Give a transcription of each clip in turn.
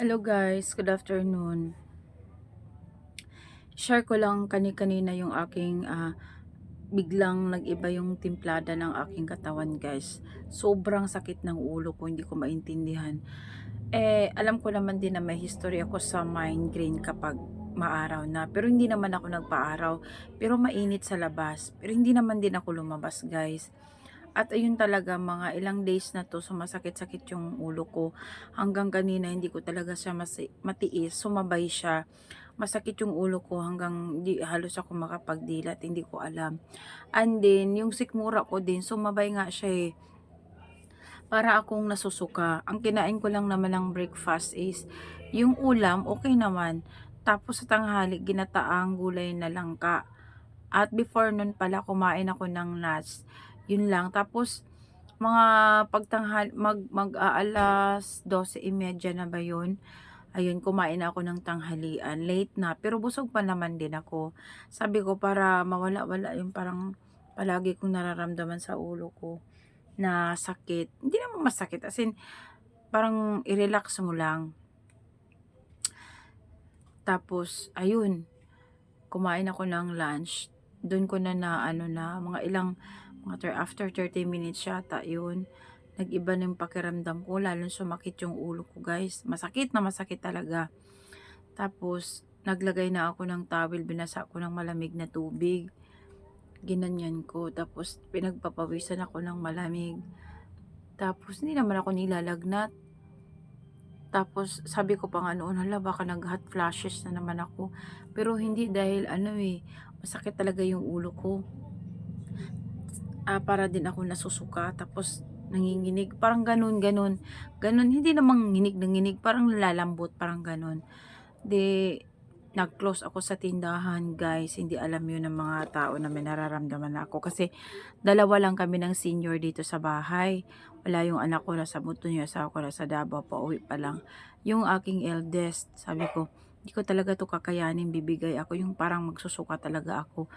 Hello guys, good afternoon. Share ko lang kani-kanina yung aking ah, biglang nag-iba yung timplada ng aking katawan guys. Sobrang sakit ng ulo ko, hindi ko maintindihan. Eh, alam ko naman din na may history ako sa migraine kapag maaraw na. Pero hindi naman ako nagpaaraw. Pero mainit sa labas. Pero hindi naman din ako lumabas guys. At ayun talaga, mga ilang days na to, sumasakit-sakit yung ulo ko. Hanggang kanina, hindi ko talaga siya matiis. Sumabay siya. Masakit yung ulo ko hanggang di, halos ako makapagdilat. Hindi ko alam. And then, yung sikmura ko din, sumabay nga siya eh. Para akong nasusuka. Ang kinain ko lang naman ng breakfast is, yung ulam, okay naman. Tapos sa tanghali, ginataang gulay na langka. At before nun pala, kumain ako ng nuts. Yun lang. Tapos, mga pagtanghal, mag, mag aalas 12.30 na ba yun? Ayun, kumain ako ng tanghalian. Late na. Pero busog pa naman din ako. Sabi ko, para mawala-wala yung parang palagi kong nararamdaman sa ulo ko na sakit. Hindi naman masakit. As in, parang i-relax mo lang. Tapos, ayun, kumain ako ng lunch. Doon ko na na, ano na, mga ilang, mga ter- after 30 minutes yata, yun. Nag-iba na yung pakiramdam ko, lalo sumakit yung ulo ko, guys. Masakit na masakit talaga. Tapos, naglagay na ako ng towel, binasa ko ng malamig na tubig. Ginanyan ko. Tapos, pinagpapawisan ako ng malamig. Tapos, hindi naman ako nilalagnat. Tapos, sabi ko pa nga noon, hala, baka nag-hot flashes na naman ako. Pero hindi dahil ano eh, masakit talaga yung ulo ko. Ah, para din ako nasusuka. Tapos, nanginginig. Parang ganun, ganun. Ganun, hindi namang nginig na nginig. Parang lalambot, parang ganun. De, nag-close ako sa tindahan, guys. Hindi alam yun ng mga tao na may nararamdaman ako. Kasi, dalawa lang kami ng senior dito sa bahay. Wala yung anak ko nasa buto niya, asawa ko nasa Davao, pauwi pa lang. Yung aking eldest, sabi ko, hindi ko talaga to kakayanin, bibigay ako. Yung parang magsusuka talaga ako.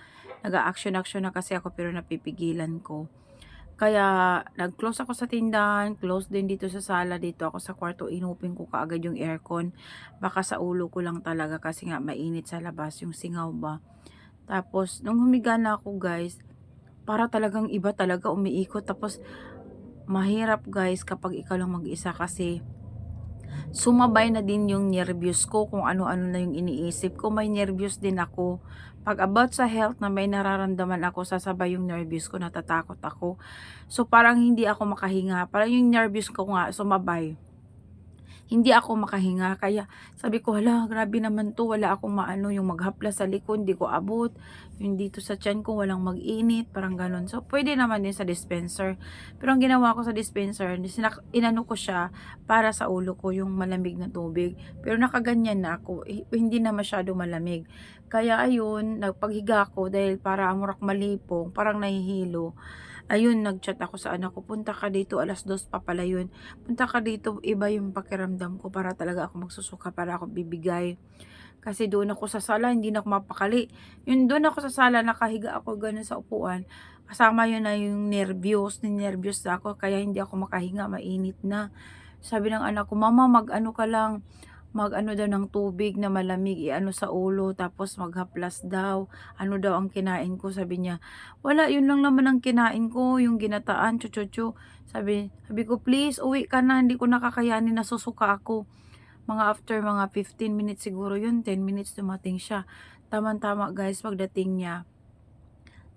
Nag-action-action na kasi ako pero napipigilan ko. Kaya, nag-close ako sa tindahan, close din dito sa sala, dito ako sa kwarto, inupin ko kaagad yung aircon. Baka sa ulo ko lang talaga kasi nga mainit sa labas, yung singaw ba. Tapos, nung humiga na ako guys, para talagang iba talaga umiikot. Tapos, mahirap guys kapag ikaw lang mag-isa kasi sumabay na din yung nervyos ko kung ano-ano na yung iniisip ko. May nervyos din ako. Pag about sa health na may nararamdaman ako, sasabay yung nervyos ko, natatakot ako. So parang hindi ako makahinga. Parang yung nervyos ko nga sumabay hindi ako makahinga. Kaya sabi ko, hala, grabe naman to. Wala akong maano, yung maghapla sa likod, hindi ko abot. Yung dito sa tiyan ko, walang mag-init, parang ganun. So, pwede naman din sa dispenser. Pero ang ginawa ko sa dispenser, sinak- inano ko siya para sa ulo ko, yung malamig na tubig. Pero nakaganyan na ako, hindi na masyado malamig. Kaya ayun, nagpaghiga ko dahil para amurak malipong, parang nahihilo ayun, nagchat ako sa anak ko, punta ka dito, alas dos pa pala yun. Punta ka dito, iba yung pakiramdam ko para talaga ako magsusuka, para ako bibigay. Kasi doon ako sa sala, hindi na ako mapakali. Yun, doon ako sa sala, nakahiga ako ganun sa upuan. Kasama yun na yung nervyos, nervyos na ako, kaya hindi ako makahinga, mainit na. Sabi ng anak ko, mama, mag-ano ka lang, mag-ano daw ng tubig na malamig, i-ano sa ulo, tapos maghaplas daw. Ano daw ang kinain ko, sabi niya. Wala, yun lang naman ang kinain ko, yung ginataan, chuchuchu. Sabi, sabi ko, please, uwi ka na, hindi ko nakakayanin, nasusuka ako. Mga after mga 15 minutes siguro yun, 10 minutes dumating siya. Tama-tama guys, pagdating niya,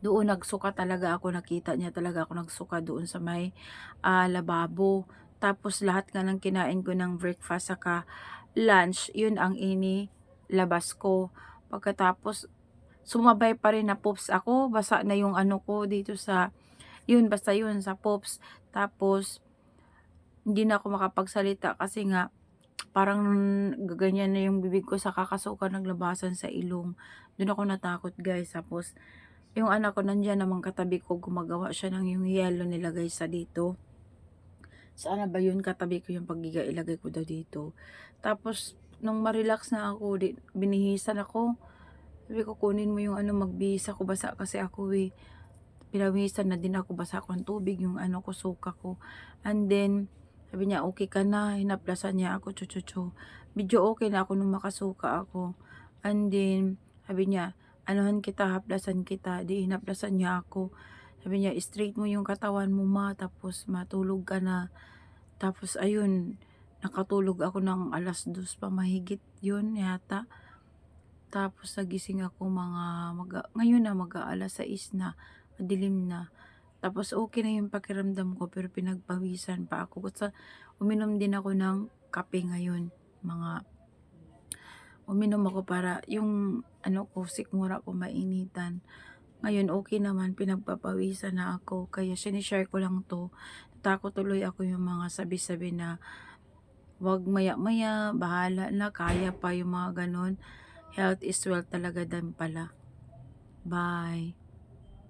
doon nagsuka talaga ako, nakita niya talaga ako nagsuka doon sa may ah, lababo. Tapos lahat nga ng kinain ko ng breakfast saka lunch, yun ang inilabas ko. Pagkatapos, sumabay pa rin na pops ako. Basa na yung ano ko dito sa, yun, basta yun, sa pops. Tapos, hindi na ako makapagsalita kasi nga, parang gaganyan na yung bibig ko sa kakasuka naglabasan sa ilong. Doon ako natakot guys. Tapos, yung anak ko nandyan naman katabi ko, gumagawa siya ng yung yellow nilagay sa dito. Sana ba yun katabi ko yung pagiga ilagay ko daw dito. Tapos, nung ma-relax na ako, di, binihisan ako. Sabi ko, kunin mo yung ano, magbihis ako. Basa kasi ako eh. Pinawisan na din ako, basa ako ng tubig, yung ano ko, suka ko. And then, Sabi niya, okay ka na. Hinaplasan niya ako, chuchuchu. Medyo okay na ako nung makasuka ako. And then, sabi niya, anuhan kita, haplasan kita. Di hinaplasan niya ako. Sabi niya, straight mo yung katawan mo ma, tapos matulog ka na. Tapos ayun, nakatulog ako ng alas dos pa mahigit yun yata. Tapos nagising ako mga, mag, ngayon na mag alas 6 na, madilim na. Tapos okay na yung pakiramdam ko pero pinagpawisan pa ako. Kasi uminom din ako ng kape ngayon. Mga uminom ako para yung ano ko, sikmura ko mainitan. Ngayon okay naman, pinagpapawisan na ako. Kaya sinishare ko lang to. Takot tuloy ako yung mga sabi-sabi na wag maya-maya, bahala na, kaya pa yung mga ganon. Health is wealth talaga din pala. Bye.